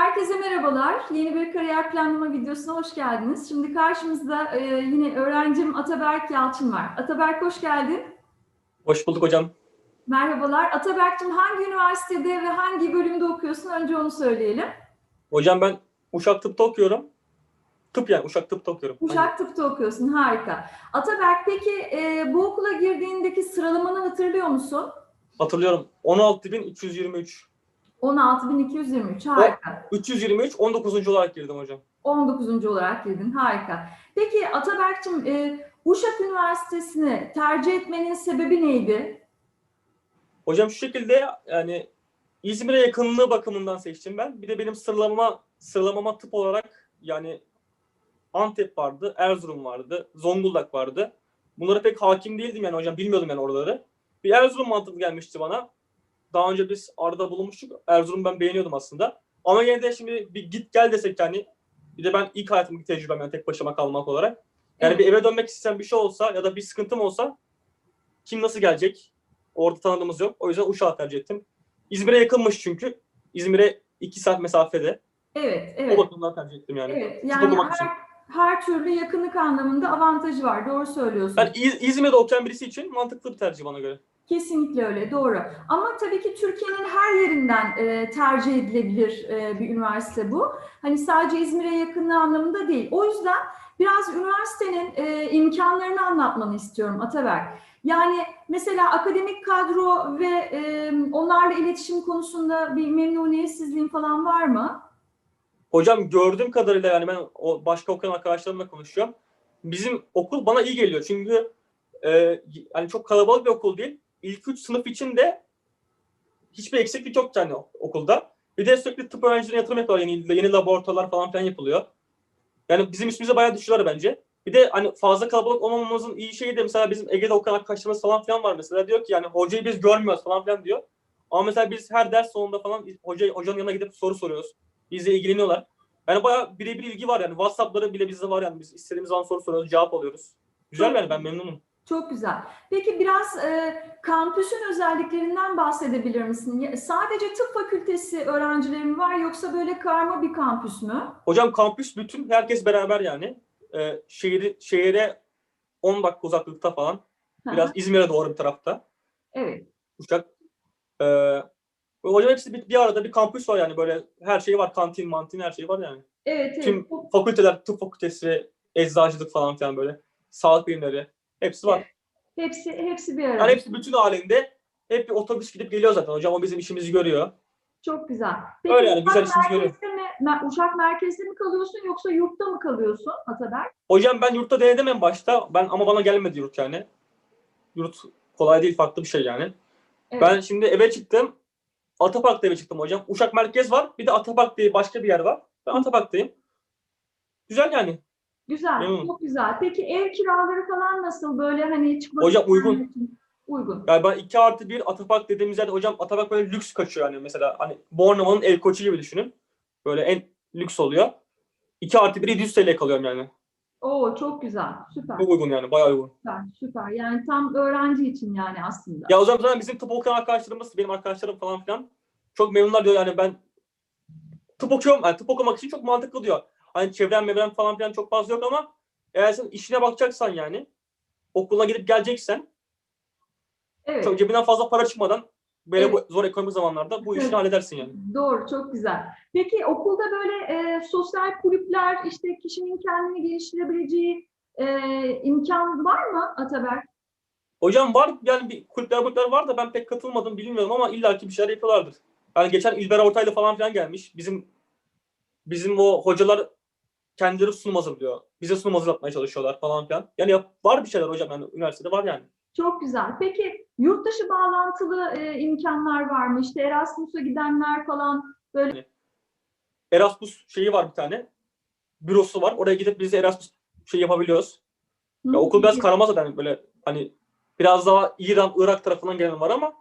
Herkese merhabalar. Yeni bir kariyer planlama videosuna hoş geldiniz. Şimdi karşımızda e, yine öğrencim Ataberk Yalçın var. Ataberk hoş geldin. Hoş bulduk hocam. Merhabalar. Ataberk'cim hangi üniversitede ve hangi bölümde okuyorsun? Önce onu söyleyelim. Hocam ben Uşak Tıp'ta okuyorum. Tıp yani Uşak Tıp'ta okuyorum. Uşak Tıp'ta okuyorsun. Harika. Ataberk peki e, bu okula girdiğindeki sıralamanı hatırlıyor musun? Hatırlıyorum. 16.323. 16.223. Harika. 323, 19. olarak girdim hocam. 19. olarak girdin. Harika. Peki Ataberk'cim e, Uşak Üniversitesi'ni tercih etmenin sebebi neydi? Hocam şu şekilde yani İzmir'e yakınlığı bakımından seçtim ben. Bir de benim sıralama sıralamama tıp olarak yani Antep vardı, Erzurum vardı, Zonguldak vardı. Bunlara pek hakim değildim yani hocam bilmiyordum yani oraları. Bir Erzurum mantıklı gelmişti bana. Daha önce biz Arda bulunmuştuk. Erzurum ben beğeniyordum aslında. Ama yine de şimdi bir git gel desek yani bir de ben ilk hayatımdaki tecrübem yani tek başıma kalmak olarak. Yani Evet. bir eve dönmek istesem bir şey olsa ya da bir sıkıntım olsa kim nasıl gelecek? Orada tanıdığımız yok. O yüzden Uşak'ı tercih ettim. İzmir'e yakınmış çünkü. İzmir'e 2 saat mesafede. Evet, O evet. bakımdan tercih ettim yani. Evet, yani okumak için. her, her türlü yakınlık anlamında avantajı var. Doğru söylüyorsun. Ben İz- İzmir'de okuyan birisi için mantıklı bir tercih bana göre. Kesinlikle öyle, doğru. Ama tabii ki Türkiye'nin her yerinden e, tercih edilebilir e, bir üniversite bu. Hani sadece İzmir'e yakınlığı anlamında değil. O yüzden biraz üniversitenin e, imkanlarını anlatmanı istiyorum Ataberk. Yani mesela akademik kadro ve e, onlarla iletişim konusunda bir memnuniyetsizliğin falan var mı? Hocam gördüğüm kadarıyla yani ben o başka okuyan arkadaşlarımla konuşuyorum. Bizim okul bana iyi geliyor. Çünkü e, yani çok kalabalık bir okul değil. İlk üç sınıf için de hiçbir eksiklik yok yani okulda. Bir de sürekli tıp öğrencilerine yatırım yapıyorlar. Yeni, yeni laboratuvarlar falan filan yapılıyor. Yani bizim üstümüze bayağı düşüyorlar bence. Bir de hani fazla kalabalık olmamamızın iyi şeyi de mesela bizim Ege'de okuyan arkadaşlarımız falan filan var mesela. Diyor ki yani hocayı biz görmüyoruz falan filan diyor. Ama mesela biz her ders sonunda falan hoca, hocanın yanına gidip soru soruyoruz. Bizle ilgileniyorlar. Yani bayağı birebir ilgi var yani. WhatsApp'ları bile bizde var yani. Biz istediğimiz zaman soru soruyoruz, cevap alıyoruz. Güzel yani ben memnunum. Çok güzel. Peki biraz e, kampüsün özelliklerinden bahsedebilir misin? Ya- Sadece tıp fakültesi öğrencileri mi var yoksa böyle karma bir kampüs mü? Hocam kampüs bütün herkes beraber yani. Ee, şehri, şehire 10 dakika uzaklıkta falan. Biraz İzmir'e doğru bir tarafta. Evet. Uşak. Ee, ve hocam hepsi bir, bir arada bir kampüs var yani böyle her şey var. Kantin, mantin her şey var yani. Evet, evet. Tüm fakülteler, tıp fakültesi, eczacılık falan filan böyle. Sağlık bilimleri. Hepsi var. Hepsi hepsi bir arada. Yani hepsi bütün halinde hep bir otobüs gidip geliyor zaten. Hocam o bizim işimizi görüyor. Çok güzel. Öyle yani, güzel işimizi görüyor. mi, Uşak merkezde mi kalıyorsun yoksa yurtta mı kalıyorsun Ataberk? Hocam ben yurtta denedim en başta. Ben ama bana gelmedi yurt yani. Yurt kolay değil, farklı bir şey yani. Evet. Ben şimdi eve çıktım. Atapark'ta eve çıktım hocam. Uşak merkez var. Bir de Atapark diye başka bir yer var. Ben Atapark'tayım. Güzel yani. Güzel, çok güzel. Peki ev kiraları falan nasıl böyle hani çıkmak Hocam uygun. için? Uygun. Yani ben 2 artı 1 Atapark dediğimiz yerde hocam Atapark böyle lüks kaçıyor yani mesela. Hani Bornova'nın el koçu gibi düşünün. Böyle en lüks oluyor. 2 artı 1 700 TL'ye kalıyorum yani. Oo çok güzel. Süper. Çok uygun yani. Bayağı uygun. Süper. Süper. Yani tam öğrenci için yani aslında. Ya zaman zaten bizim tıp okuyan arkadaşlarımız, benim arkadaşlarım falan filan çok memnunlar diyor yani ben tıp okuyorum, yani tıp okumak için çok mantıklı diyor. Hani çevrem mevren falan filan çok fazla yok ama eğer sen işine bakacaksan yani okuluna gidip geleceksen Evet. çok cebinden fazla para çıkmadan böyle Evet. bu zor ekonomik zamanlarda bu işini Evet. halledersin yani. Doğru, çok güzel. Peki okulda böyle e, sosyal kulüpler, işte kişinin kendini geliştirebileceği e, imkan var mı Ataberk? Hocam var yani bir kulüpler kulüpler var da ben pek katılmadım bilmiyorum ama illaki bir şeyler yapıyorlardır. Yani geçen İlber Ortaylı falan filan gelmiş. Bizim bizim o hocalar kendileri sunum hazırlıyor. Bize sunum hazırlatmaya çalışıyorlar falan filan. Yani yap, var bir şeyler hocam yani üniversitede var yani. Çok güzel. Peki yurt dışı bağlantılı e, imkanlar var mı? İşte Erasmus'a gidenler falan böyle. Erasmus şeyi var bir tane. Bürosu var. Oraya gidip biz Erasmus şey yapabiliyoruz. Ya okul biraz karama zaten böyle hani biraz daha İran, Irak tarafından gelen var ama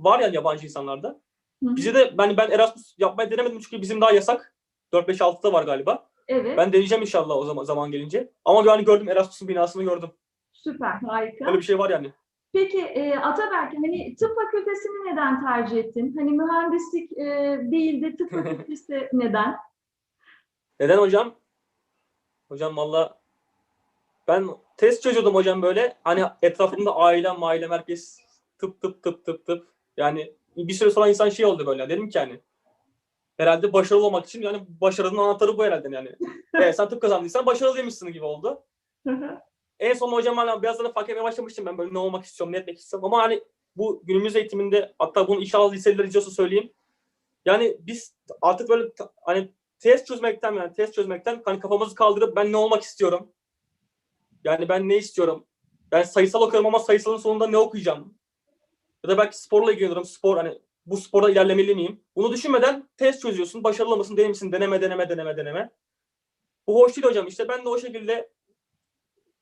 var yani yabancı insanlarda. Hı hı. Bize de ben ben Erasmus yapmayı denemedim çünkü bizim daha yasak. 4 5 6'da var galiba. Evet, Ben deneyeceğim inşallah o zaman zaman gelince. Ama yani gördüm Erasmus'un binasını gördüm. süper, harika. Öyle bir şey var yani. Peki e, Ataberk, hani tıp fakültesini neden tercih ettin? Hani mühendislik e, değil de tıp fakültesi neden? Neden hocam? Hocam valla ben test çözüyordum hocam böyle. Hani etrafımda ailem, ailem herkes tıp tıp tıp tıp tıp. Yani bir süre sonra insan şey oldu böyle. Dedim ki hani herhalde başarılı olmak için yani başarının anahtarı bu herhalde yani. Evet, sen tıp kazandıysan başarılıymışsın gibi oldu. En son hocam hala biraz da fark etmeye başlamıştım ben böyle ne olmak istiyorum, ne etmek istiyorum. Ama hani bu günümüz eğitiminde hatta bunu inşallah liseliler izliyorsa söyleyeyim. Yani biz artık böyle hani test çözmekten yani test çözmekten hani kafamızı kaldırıp ben ne olmak istiyorum? Yani ben ne istiyorum? Ben sayısal okuyorum ama sayısalın sonunda ne okuyacağım? Ya da belki sporla ilgileniyorum. Spor hani bu sporda ilerlemeli miyim? Bunu düşünmeden test çözüyorsun. Başarılı mısın değil misin? Deneme deneme deneme deneme. Bu hoş değil hocam. İşte ben de o şekilde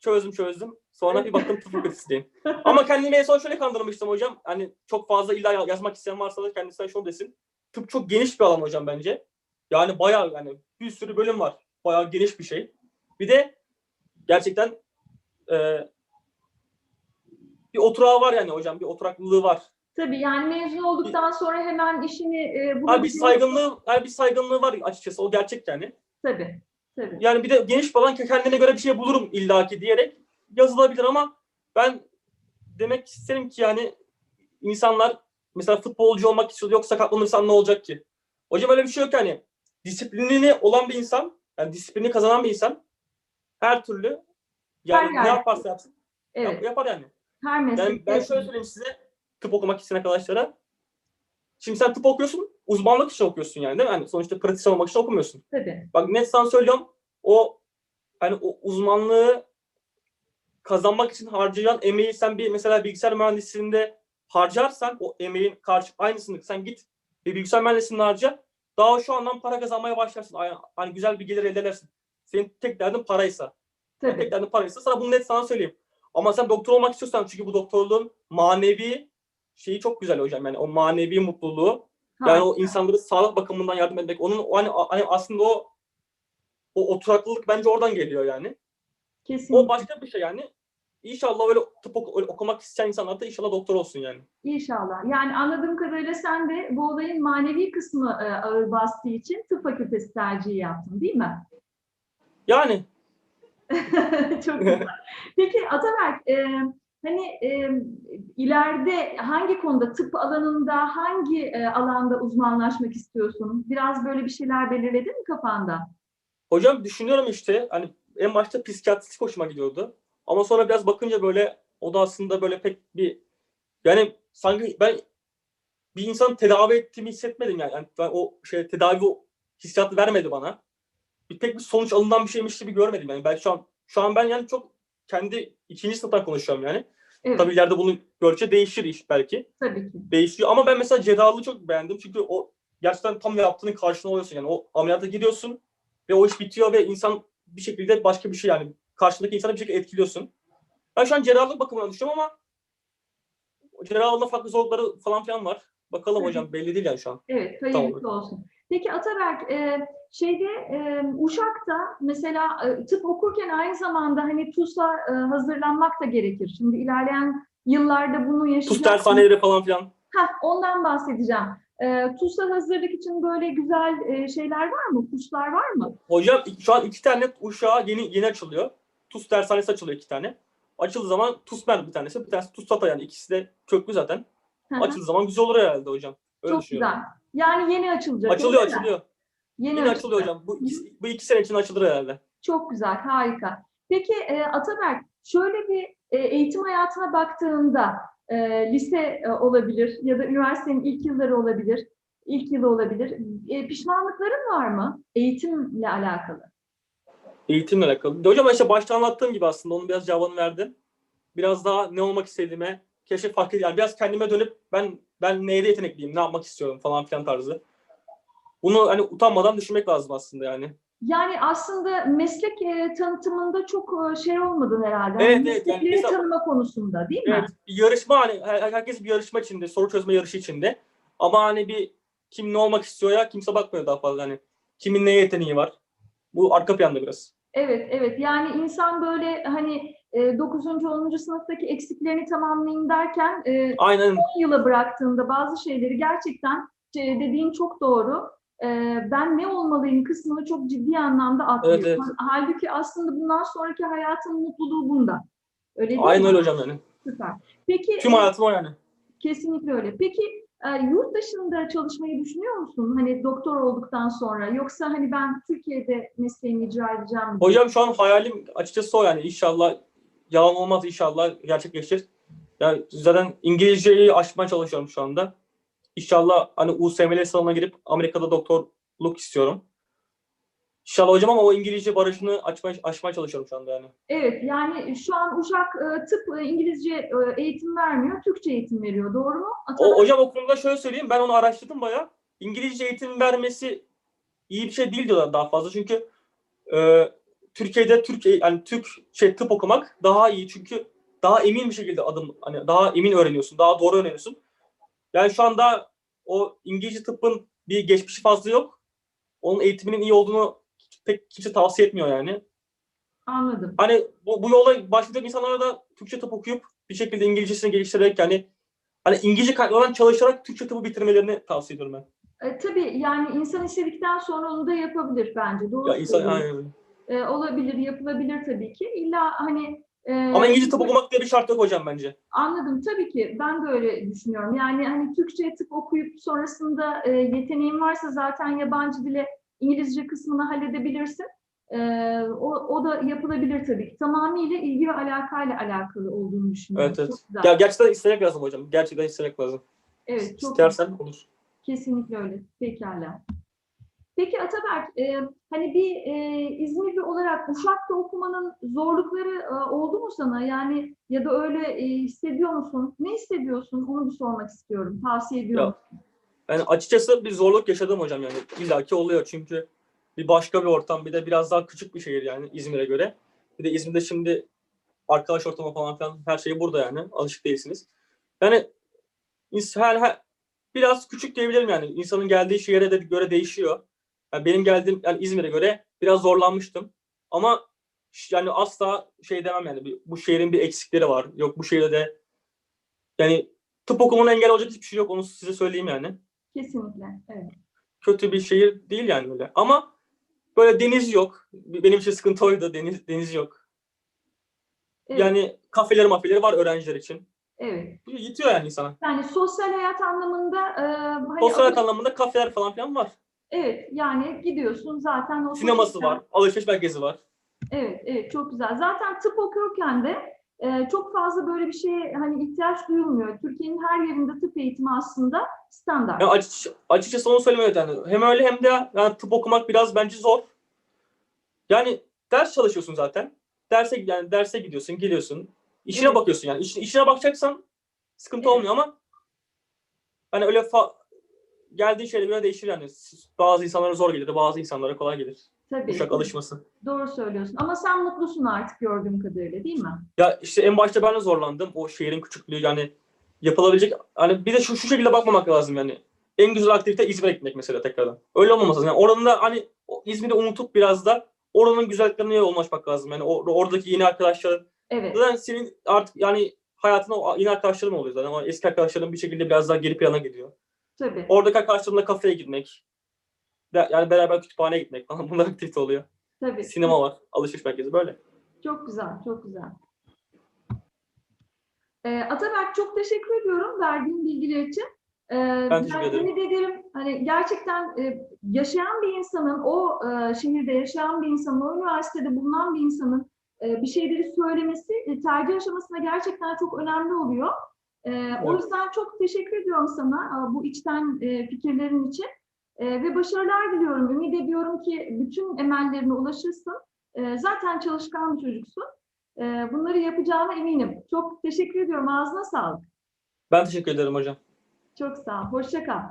çözdüm çözdüm. Sonra bir baktım tıp fakültesindeyim. Ama kendimi en son şöyle kandırmıştım hocam. Hani çok fazla illa ya- yazmak isteyen varsa da kendisine şunu desin. Tıp çok geniş bir alan hocam bence. Yani bayağı yani bir sürü bölüm var. Bayağı geniş bir şey. Bir de gerçekten e, bir oturağı var yani hocam. Bir oturaklılığı var. Tabii yani mezun olduktan sonra hemen işini e, Abi bir saygınlığı, abi bir saygınlığı var açıkçası. O gerçek yani. Tabii, tabii. Yani bir de geniş falan kendine göre bir şey bulurum illaki diyerek yazılabilir ama ben demek isterim ki yani insanlar mesela futbolcu olmak istiyor yok sakatlanırsan ne olacak ki? Hocam öyle bir şey yok yani. Disiplinini olan bir insan, yani disiplini kazanan bir insan her türlü yani Her ne yaparsa yapsın yap- Evet, yapar yani. her. Yani ben şöyle söyleyeyim size tıp okumak isteyen arkadaşlara. Şimdi sen tıp okuyorsun, uzmanlık için okuyorsun yani değil mi? Yani sonuçta pratisyen olmak için okumuyorsun. Tabii, Bak net sana söylüyorum. O hani o uzmanlığı kazanmak için harcayan emeği sen bir mesela bilgisayar mühendisliğinde harcarsan o emeğin karşı aynısını sen git bir bilgisayar mühendisliğinde harca daha şu andan para kazanmaya başlarsın. Hani güzel bir gelir elde edersin. Senin tek derdin paraysa. Tabii. tek derdin paraysa sana bunu net sana söyleyeyim. Ama sen doktor olmak istiyorsan çünkü bu doktorluğun manevi şeyi çok güzel hocam. Yani o manevi mutluluğu yani Harika. o insanları sağlık bakımından yardım etmek. Onun o hani, hani aslında o o oturaklılık bence oradan geliyor yani. Kesinlikle. O başka bir şey yani. İnşallah öyle tıp oku- öyle okumak isteyen insanlar da inşallah doktor olsun yani. İnşallah. Yani anladığım kadarıyla sen de bu olayın manevi kısmı e, ağır bastığı için tıp fakültesi tercihi yaptın değil mi? Yani Çok güzel. Peki Ataberk, e, hani e, ileride hangi konuda, tıp alanında, hangi e, alanda uzmanlaşmak istiyorsun? Biraz böyle bir şeyler belirledin mi kafanda? hocam düşünüyorum işte hani en başta psikiyatristik hoşuma gidiyordu. Ama sonra biraz bakınca böyle o da aslında böyle pek bir yani sanki ben bir insanı tedavi ettiğimi hissetmedim yani. yani ben o şey tedavi o hissiyatı vermedi bana. Bir pek bir sonuç alınan bir şeymiş gibi görmedim yani. Ben şu an şu an ben yani çok kendi ikinci sınıftan konuşuyorum yani. Evet, Tabii ileride bunu görece değişir iş belki. tabii ki. Değişiyor ama ben mesela cerrahlığı çok beğendim. Çünkü o gerçekten tam yaptığının karşına oluyorsun yani. O ameliyata giriyorsun ve o iş bitiyor ve insan bir şekilde başka bir şey yani karşındaki insanı bir şekilde etkiliyorsun. Ben şu an cerrahlık bakımından düşünüyorum ama cerrahlığında farklı zorlukları falan filan var. Bakalım hı. hocam belli değil yani şu an. Evet, hayırlısı olsun. Peki Ataberk, e, şeyde e, Uşak'ta mesela e, tıp okurken aynı zamanda hani TUS'a e, hazırlanmak da gerekir. Şimdi ilerleyen yıllarda bunu yaşayacağız. dershaneleri falan filan. Heh, ondan bahsedeceğim. E, TUS'a hazırlık için böyle güzel e, şeyler var mı? Kurslar var mı? Hocam şu an iki tane uşağı yeni yeni açılıyor. TUS dershanesi açılıyor iki tane. Açıldığı zaman TUSMER bir tanesi, bir tanesi TUSTATA yani ikisi de köklü zaten. Açıldığı zaman güzel olur herhalde hocam. Öyle Çok güzel. Yani yeni açılacak. Açılıyor mi? açılıyor. Yeni, Yine açılıyor hocam. Bu, bu iki sene için açılır herhalde. Çok güzel, harika. Peki e, Ataberk, şöyle bir e, eğitim hayatına baktığında e, lise e, olabilir ya da üniversitenin ilk yılları olabilir, ilk yılı olabilir. E, pişmanlıkların var mı eğitimle alakalı? Eğitimle alakalı. De hocam işte başta anlattığım gibi aslında onun biraz cevabını verdim. Biraz daha ne olmak istediğime keşke fark. Yani biraz kendime dönüp ben ben neyde yetenekliyim, ne yapmak istiyorum falan filan tarzı. Bunu hani utanmadan düşünmek lazım aslında yani. Yani aslında meslek e, tanıtımında çok e, şey olmadın herhalde. Evet, Hani evet, yani meslekleri mesela- tanıma konusunda değil mi? Evet, bir yarışma hani her- herkes bir yarışma içinde, soru çözme yarışı içinde. Ama hani bir kim ne olmak istiyor ya kimse bakmıyor daha fazla hani. Kimin ne yeteneği var. Bu arka planda biraz. Evet, evet. Yani insan böyle hani e, 9. 10. sınıftaki eksiklerini tamamlayayım derken e, Aynen 10 yıla bıraktığında bazı şeyleri gerçekten e, dediğin çok doğru. E, ben ne olmalıyım kısmını çok ciddi anlamda atlıyor. Evet, evet. Halbuki aslında bundan sonraki hayatın mutluluğu bunda. Öyle değil aynen mi? öyle hocam yani. Süper. Peki Tüm hayatım o yani. kesinlikle öyle. Peki e, yurt dışında çalışmayı düşünüyor musun? Hani doktor olduktan sonra yoksa hani ben Türkiye'de mesleğimi icra edeceğim mi? Hocam şu an hayalim açıkçası o yani. İnşallah yalan olmaz inşallah gerçekleşir. Yani zaten İngilizceyi aşmaya çalışıyorum şu anda. İnşallah hani USML sınavına girip Amerika'da doktorluk istiyorum. İnşallah hocam ama o İngilizce barajını açmaya, aşmaya çalışıyorum şu anda yani. Evet, yani şu an Uşak e, tıp e, İngilizce e, eğitim vermiyor, Türkçe eğitim veriyor. Doğru mu? Atalar? O, hocam o konuda şöyle söyleyeyim. Ben onu araştırdım bayağı. İngilizce eğitim vermesi iyi bir şey değil diyorlar daha fazla. Çünkü e, Türkiye'de Türkiye yani Türk şey tıp okumak daha iyi. Çünkü daha emin bir şekilde adım hani daha emin öğreniyorsun. Daha doğru öğreniyorsun. Yani şu anda o İngilizce tıbbın bir geçmişi fazla yok. Onun eğitiminin iyi olduğunu pek kimse tavsiye etmiyor yani. Anladım. Hani bu, bu yola başlayacak insanlara da Türkçe tıp okuyup bir şekilde İngilizcesini geliştirerek yani hani İngilizce kaynaklardan çalışarak Türkçe tıbbı bitirmelerini tavsiye ediyorum ben. E, tabii yani insan istedikten sonra onu da yapabilir bence. Doğru Ya insan. E, olabilir, yapılabilir tabii ki. İlla hani e, Ama İngilizce tıp okumak diye bir şart yok hocam bence. Anladım tabii ki. Ben de öyle düşünüyorum. Yani hani Türkçe tıp okuyup sonrasında e, yeteneğin varsa zaten yabancı dile İngilizce kısmını halledebilirsin. E, o, o da yapılabilir tabii ki. Tamamıyla ilgi ve alakayla alakalı olduğunu düşünüyorum. Evet evet. Çok güzel. Ya gerçekten istemek lazım hocam. Gerçekten istemek lazım. evet, çok İstersen olur. Kesinlikle öyle. Pekala. Peki Ataberk, e, hani bir e, İzmirli olarak Uşak'ta okumanın zorlukları e, oldu mu sana? Yani ya da öyle e, hissediyor musun? Ne hissediyorsun? Onu bir sormak istiyorum. Tavsiye ediyor Ya, Ben açıkçası bir zorluk yaşadım hocam yani. İlla ki oluyor çünkü bir başka bir ortam bir de biraz daha küçük bir şehir yani İzmir'e göre. Bir de İzmir'de şimdi arkadaş ortamı falan filan her şey burada yani. Alışık değilsiniz. Yani her, her- biraz küçük diyebilirim yani. İnsanın geldiği şehre de göre değişiyor. Yani benim geldiğim yani İzmir'e göre biraz zorlanmıştım. Ama yani asla şey demem yani bu şehrin bir eksikleri var. Yok bu şehirde de yani tıp okumana engel olacak hiçbir şey yok. Onu size söyleyeyim yani Kesinlikle. Evet. kötü bir şehir değil yani öyle. Ama böyle deniz yok. Benim için sıkıntı oydu. Deniz deniz yok. Evet. Yani kafeleri mafeleri var öğrenciler için. evet. Bu Yetiyor yani insana. Yani sosyal hayat anlamında e, hani Sosyal hayat alış- anlamında kafeler falan filan var. Evet. Yani gidiyorsun zaten o Sineması sosyal- var. Alışveriş merkezi var. Evet, evet çok güzel. Zaten tıp okurken de e, çok fazla böyle bir şeye hani ihtiyaç duyulmuyor. Türkiye'nin her yerinde tıp eğitimi aslında standart. Yani açık, açıkçası onu söylemeyi yani. Hem öyle hem de yani tıp okumak biraz bence zor. Yani ders çalışıyorsun zaten. Derse yani derse gidiyorsun, geliyorsun. İşine Evet. bakıyorsun yani. İş- işine bakacaksan sıkıntı Evet. olmuyor ama hani öyle fa- geldiği şeyle göre değişir yani. Bazı insanlara zor gelir, bazı insanlara kolay gelir. Tabii. Uşak alışması. Doğru söylüyorsun. Ama sen mutlusun artık gördüğüm kadarıyla değil mi? Ya işte en başta ben de zorlandım. O şehrin küçüklüğü yani yapılabilecek hani bir de şu, şu şekilde bakmamak lazım yani. En güzel aktivite İzmir'e gitmek mesela tekrardan. Öyle olmaması lazım. Yani oranın da hani İzmir'i unutup biraz da oranın güzelliklerine yoğunlaşmak lazım. Yani o, oradaki yeni arkadaşların. Evet. Zaten senin artık yani hayatında o yeni arkadaşların oluyor zaten. Ama eski arkadaşların bir şekilde biraz daha geri plana gidiyor. Tabii. Oradaki arkadaşlarınla kafeye gitmek. Yani beraber kütüphaneye gitmek falan bunlar aktivite oluyor. Tabii. Sinema var, alışveriş merkezi böyle. Çok güzel, çok güzel. Ee, Ataberk çok teşekkür ediyorum verdiğin bilgiler için. Ee, Ben teşekkür ederim. ederim hani gerçekten e, yaşayan bir insanın, o e, şehirde yaşayan bir insanın, o üniversitede bulunan bir insanın e, bir şeyleri söylemesi e, tercih aşamasında gerçekten çok önemli oluyor. E, O Evet. yüzden çok teşekkür ediyorum sana e, bu içten e, fikirlerin için. E, ve başarılar diliyorum. Ümit ediyorum ki bütün emellerine ulaşırsın. E, zaten çalışkan bir çocuksun. E, bunları yapacağına eminim. Çok teşekkür ediyorum. Ağzına sağlık. Ben teşekkür ederim hocam. Çok sağ ol. Hoşça kal.